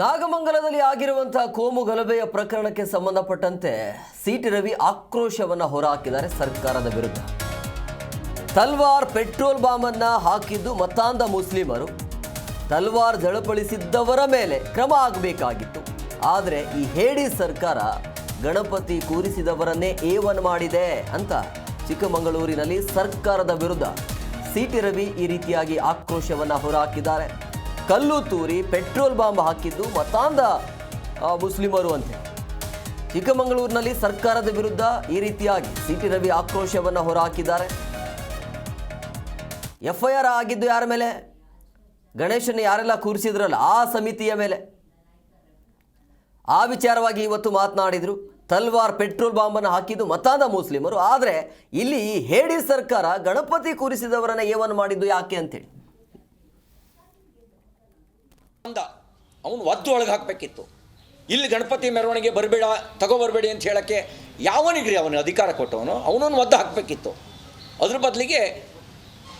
ನಾಗಮಂಗಲದಲ್ಲಿ ಆಗಿರುವಂತಹ ಕೋಮು ಗಲಭೆಯ ಪ್ರಕರಣಕ್ಕೆ ಸಂಬಂಧಪಟ್ಟಂತೆ ಸಿಟಿ ರವಿ ಆಕ್ರೋಶವನ್ನ ಹೊರಹಾಕಿದ್ದಾರೆ ಸರ್ಕಾರದ ವಿರುದ್ಧ. ತಲ್ವಾರ್ ಪೆಟ್ರೋಲ್ ಬಾಂಬ್ ಅನ್ನ ಹಾಕಿದ್ದು ಮತಾಂಧ ಮುಸ್ಲಿಮರು. ತಲ್ವಾರ್ ಜಳಪಳಿಸಿದ್ದವರ ಮೇಲೆ ಕ್ರಮ ಆಗಬೇಕಾಗಿತ್ತು. ಆದರೆ ಈ ಹೇಡಿ ಸರ್ಕಾರ ಗಣಪತಿ ಕೂರಿಸಿದವರನ್ನೇ ಏವನ್ ಮಾಡಿದೆ ಅಂತ ಚಿಕ್ಕಮಗಳೂರಿನಲ್ಲಿ ಸರ್ಕಾರದ ವಿರುದ್ಧ ಸಿಟಿ ರವಿ ಈ ರೀತಿಯಾಗಿ ಆಕ್ರೋಶವನ್ನು ಹೊರಹಾಕಿದ್ದಾರೆ. ಕಲ್ಲು ತೂರಿ, ಪೆಟ್ರೋಲ್ ಬಾಂಬ್ ಹಾಕಿದ್ದು ಮತಾಂಧ ಮುಸ್ಲಿಮರು ಅಂತೆ. ಚಿಕ್ಕಮಗಳೂರಿನಲ್ಲಿ ಸರ್ಕಾರದ ವಿರುದ್ಧ ಈ ರೀತಿಯಾಗಿ ಸಿಟಿ ರವಿ ಆಕ್ರೋಶವನ್ನು ಹೊರಹಾಕಿದ್ದಾರೆ. ಎಫ್ ಐ ಆರ್ ಆಗಿದ್ದು ಯಾರ ಮೇಲೆ? ಗಣೇಶನ ಯಾರೆಲ್ಲ ಕೂರಿಸಿದ್ರಲ್ಲ ಆ ಸಮಿತಿಯ ಮೇಲೆ. ಆ ವಿಚಾರವಾಗಿ ಇವತ್ತು ಮಾತನಾಡಿದರು. ತಲ್ವಾರ್ ಪೆಟ್ರೋಲ್ ಬಾಂಬನ್ನು ಹಾಕಿದ್ದು ಮತಾಂಧ ಮುಸ್ಲಿಮರು. ಆದರೆ ಇಲ್ಲಿ ಹೇಡಿ ಸರ್ಕಾರ ಗಣಪತಿ ಕೂರಿಸಿದವರನ್ನು ಏವನ್ ಮಾಡಿದ್ದು ಯಾಕೆ ಅಂತೇಳಿ ಅಂದ ಅವನು ಒದ್ದು ಒಳಗೆ ಹಾಕಬೇಕಿತ್ತು. ಇಲ್ಲಿ ಗಣಪತಿ ಮೆರವಣಿಗೆ ಬರಬೇಡ ತಗೋಬರಬೇಡಿ ಅಂತ ಹೇಳೋಕ್ಕೆ ಯಾವನಿಗ್ರಿ ಅವನು ಅಧಿಕಾರ ಕೊಟ್ಟವನು? ಅವನನ್ನು ಒದ್ದು ಹಾಕಬೇಕಿತ್ತು. ಅದ್ರ ಬದಲಿಗೆ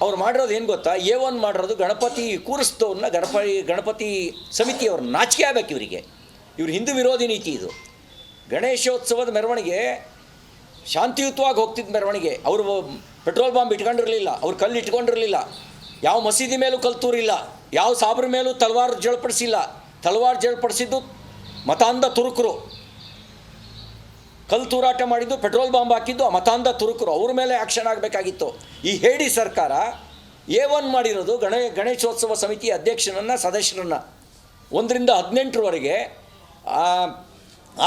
ಅವ್ರು ಮಾಡಿರೋದು ಏನು ಗೊತ್ತಾ? ಏ ಒನ್ ಮಾಡಿರೋದು ಗಣಪತಿ ಕೂರಿಸ್ತವನ್ನ ಗಣಪತಿ ಗಣಪತಿ ಸಮಿತಿಯವ್ರು ನಾಚಿಕೆ ಆಗಬೇಕು ಇವರಿಗೆ. ಇವ್ರ ಹಿಂದೂ ವಿರೋಧಿ ನೀತಿ ಇದು. ಗಣೇಶೋತ್ಸವದ ಮೆರವಣಿಗೆ ಶಾಂತಿಯುತವಾಗಿ ಹೋಗ್ತಿದ್ದ ಮೆರವಣಿಗೆ. ಅವರು ಪೆಟ್ರೋಲ್ ಬಾಂಬ್ ಇಟ್ಕೊಂಡಿರಲಿಲ್ಲ. ಅವ್ರು ಕಲ್ಲು ಇಟ್ಕೊಂಡಿರಲಿಲ್ಲ ಯಾವ ಮಸೀದಿ ಮೇಲೂ ಕಲ್ತೂರಿಲ್ಲ, ಯಾವ ಸಾಬ್ರ ಮೇಲೂ ತಲವಾರು ಜಳಪಡಿಸಿಲ್ಲ. ತಲವಾರು ಜಳಪಡಿಸಿದ್ದು ಮತಾಂಧ ತುರುಕರು. ಕಲ್ಲು ತೂರಾಟ ಮಾಡಿದ್ದು, ಪೆಟ್ರೋಲ್ ಬಾಂಬ್ ಹಾಕಿದ್ದು ಆ ಮತಾಂಧ ತುರುಕರು. ಅವ್ರ ಮೇಲೆ ಆ್ಯಕ್ಷನ್ ಆಗಬೇಕಾಗಿತ್ತು. ಈ ಹೇಡಿ ಸರ್ಕಾರ ಎ ಒನ್ ಮಾಡಿರೋದು, ಗಣ, ಗಣೇಶೋತ್ಸವ ಸಮಿತಿ ಅಧ್ಯಕ್ಷರನ್ನು ಸದಸ್ಯರನ್ನು. ಒಂದರಿಂದ ಹದಿನೆಂಟರವರೆಗೆ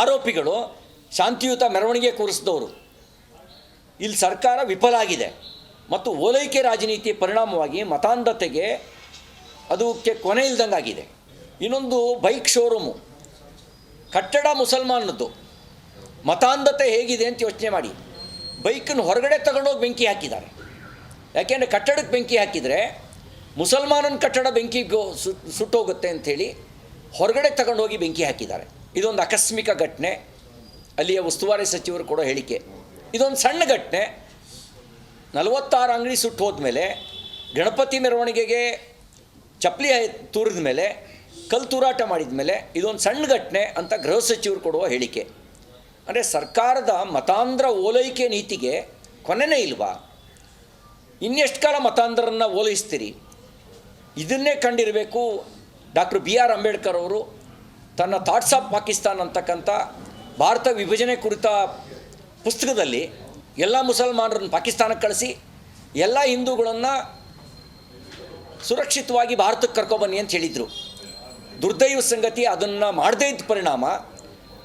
ಆರೋಪಿಗಳು ಶಾಂತಿಯುತ ಮೆರವಣಿಗೆ ಕೂರಿಸಿದವರು. ಇಲ್ಲಿ ಸರ್ಕಾರ ವಿಫಲ ಆಗಿದೆ. ಮತ್ತು ಓಲೈಕೆ ರಾಜನೀತಿ ಪರಿಣಾಮವಾಗಿ ಮತಾಂಧತೆಗೆ ಅದಕ್ಕೆ ಕೊನೆ ಇಲ್ದಂಗಾಗಿದೆ. ಇನ್ನೊಂದು ಬೈಕ್ ಶೋರೂಮು ಕಟ್ಟಡ ಮುಸಲ್ಮಾನದ್ದು. ಮತಾಂಧತೆ ಹೇಗಿದೆ ಅಂತ ಯೋಚನೆ ಮಾಡಿ. ಬೈಕನ್ನು ಹೊರಗಡೆ ತಗೊಂಡೋಗಿ ಬೆಂಕಿ ಹಾಕಿದ್ದಾರೆ. ಯಾಕೆಂದರೆ ಕಟ್ಟಡಕ್ಕೆ ಬೆಂಕಿ ಹಾಕಿದರೆ ಮುಸಲ್ಮಾನನ ಕಟ್ಟಡ ಬೆಂಕಿ ಸುಟ್ಟೋಗುತ್ತೆ ಅಂಥೇಳಿ ಹೊರಗಡೆ ತಗೊಂಡೋಗಿ ಬೆಂಕಿ ಹಾಕಿದ್ದಾರೆ. ಇದೊಂದು ಆಕಸ್ಮಿಕ ಘಟನೆ. ಅಲ್ಲಿಯ ಉಸ್ತುವಾರಿ ಸಚಿವರು ಕೊಡೋ ಹೇಳಿಕೆ. ಇದೊಂದು ಸಣ್ಣ ಘಟನೆ. ನಲವತ್ತಾರು ಅಂಗಡಿ ಸುಟ್ಟು ಹೋದ್ಮೇಲೆ ಗಣಪತಿ ಮೆರವಣಿಗೆಗೆ ಚಪ್ಪಲಿ ತೂರಿದ ಮೇಲೆ ಕಲ್ಲು ತೂರಾಟ ಮಾಡಿದ ಮೇಲೆ ಇದೊಂದು ಸಣ್ಣ ಘಟನೆ ಅಂತ ಗೃಹ ಸಚಿವರು ಕೊಡುವ ಹೇಳಿಕೆ. ಅಂದರೆ ಸರ್ಕಾರದ ಮತಾಂಧ್ರ ಓಲೈಕೆ ನೀತಿಗೆ ಕೊನೆನೇ ಇಲ್ವಾ? ಇನ್ನೆಷ್ಟು ಕಾಲ ಮತಾಂಧ್ರರನ್ನು ಓಲೈಸ್ತೀರಿ? ಇದನ್ನೇ ಕಂಡಿರಬೇಕು ಡಾಕ್ಟರ್ ಬಿ ಆರ್ ಅಂಬೇಡ್ಕರ್ ಅವರು. ತನ್ನ ಥಾಟ್ಸ್ ಆಫ್ ಪಾಕಿಸ್ತಾನ್ ಅಂತಕ್ಕಂಥ ಭಾರತ ವಿಭಜನೆ ಕುರಿತ ಪುಸ್ತಕದಲ್ಲಿ ಎಲ್ಲ ಮುಸಲ್ಮಾನರನ್ನು ಪಾಕಿಸ್ತಾನಕ್ಕೆ ಕಳಿಸಿ, ಎಲ್ಲ ಹಿಂದೂಗಳನ್ನು ಸುರಕ್ಷಿತವಾಗಿ ಭಾರತಕ್ಕೆ ಕರ್ಕೊಬನ್ನಿ ಅಂತ ಹೇಳಿದರು. ದುರ್ದೈವ ಸಂಗತಿ ಅದನ್ನು ಮಾಡದೇ ಇದ್ದ ಪರಿಣಾಮ,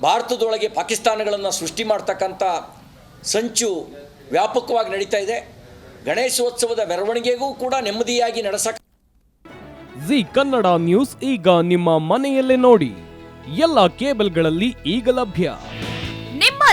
ಭಾರತದೊಳಗೆ ಪಾಕಿಸ್ತಾನಗಳನ್ನು ಸೃಷ್ಟಿ ಮಾಡ್ತಕ್ಕಂಥ ಸಂಚು ವ್ಯಾಪಕವಾಗಿ ನಡೀತಾ ಇದೆ. ಗಣೇಶೋತ್ಸವದ ಮೆರವಣಿಗೆಗೂ ಕೂಡ ನೆಮ್ಮದಿಯಾಗಿ ನಡೆಸಕ್ಕೆ ಜಿ ಕನ್ನಡ ನ್ಯೂಸ್ ಈಗ ನಿಮ್ಮ ಮನೆಯಲ್ಲೇ ನೋಡಿ. ಎಲ್ಲ ಕೇಬಲ್ಗಳಲ್ಲಿ ಈಗ ಲಭ್ಯ.